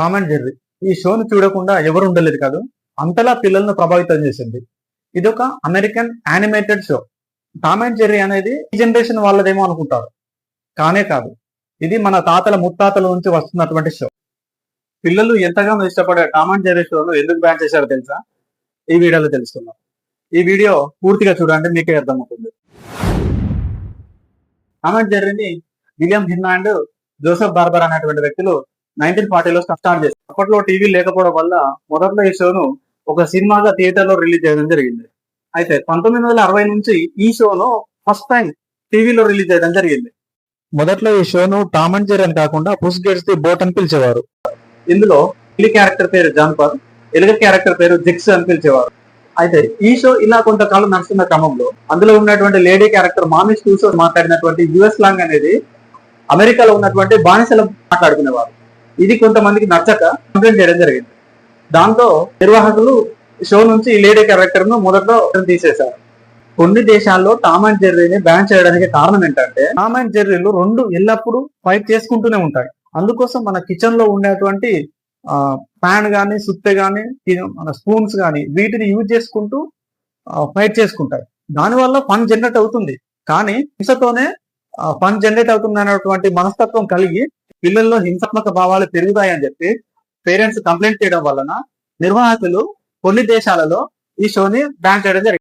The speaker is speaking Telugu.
కామెంట్ జెర్రీ ఈ షోను చూడకుండా ఎవరు ఉండలేదు కాదు అంతలా పిల్లలను ప్రభావితం చేసింది. ఇది ఒక American animated show. Tom and Jerry అనేది ఈ జనరేషన్ వాళ్ళదేమో అనుకుంటారు. కానే కాదు ఇది మన తాతల ముత్తాతల నుంచి వస్తున్నటువంటి షో. పిల్లలు ఎంతగానో ఇష్టపడే టామ్ అండ్ జెర్రీ షోను ఎందుకు బ్యాన్ చేశారో తెలుసా? ఈ వీడియోలో తెలుసుకుందాం. ఈ వీడియో పూర్తిగా చూడండి మీకే అర్థమవుతుంది. Tom and జెర్రీని William Hanna and Joseph Barbera అనేటువంటి వ్యక్తులు నైన్టీన్ ఫార్టీలో స్టార్ట్ చేశారు అప్పట్లో టీవీ లేకపోవడం వల్ల మొదట్లో ఈ షోను ఒక సినిమాగా థియేటర్లో రిలీజ్ చేయడం జరిగింది. అయితే పంతొమ్మిది వందల అరవై నుంచి ఈ షోను ఫస్ట్ టైం టీవీలో రిలీజ్ చేయడం జరిగింది. మొదట్లో ఈ షోను టామ్ అండ్ జెర్రీ అని కాకుండా పుస్ గెట్స్ ది బోట్ అని పిలిచేవారు. ఇందులో పిల్లి క్యారెక్టర్ పేరు జాన్పర్ ఎలుగ క్యారెక్టర్ పేరు జిక్స్ అని పిలిచేవారు. అయితే ఈ షో ఇలా కొంతకాలం నడుస్తున్న క్రమంలో అందులో ఉన్నటువంటి లేడీ క్యారెక్టర్ మామిస్ టూసో మాట్లాడినటువంటి యుఎస్ లాంగ్ అనేది అమెరికాలో ఉన్నటువంటి బానిసలు మాట్లాడుకునేవారు. ఇది కొంతమందికి నచ్చక కంప్లైంట్ చేయడం జరిగింది. దాంతో నిర్వాహకులు షో నుంచి ఈ లేడీ క్యారెక్టర్ను మొదట్లో తీసేశారు. కొన్ని దేశాల్లో టామ్ అండ్ జెర్రీని బ్యాన్ చేయడానికి కారణం ఏంటంటే టామ్ అండ్ జెర్రీలు రెండు ఎల్లప్పుడూ ఫైట్ చేసుకుంటూనే ఉంటాయి. అందుకోసం మన కిచెన్లో ఉండేటువంటి ప్యాన్ గానీ సుత్తె గానీ మన స్పూన్స్ గానీ వీటిని యూజ్ చేసుకుంటూ ఫైట్ చేసుకుంటాయి. దానివల్ల ఫన్ జనరేట్ అవుతుంది. కానీ హింసతోనే ఫన్ జనరేట్ అవుతుంది అనేటువంటి మనస్తత్వం కలిగి పిల్లల్లో హింసాత్మక భావాలు పెరుగుతాయని చెప్పి పేరెంట్స్ కంప్లైంట్ చేయడం వలన నిర్వాహకులు కొన్ని దేశాలలో ఈ షోని బ్యాన్ చేయడం జరిగింది.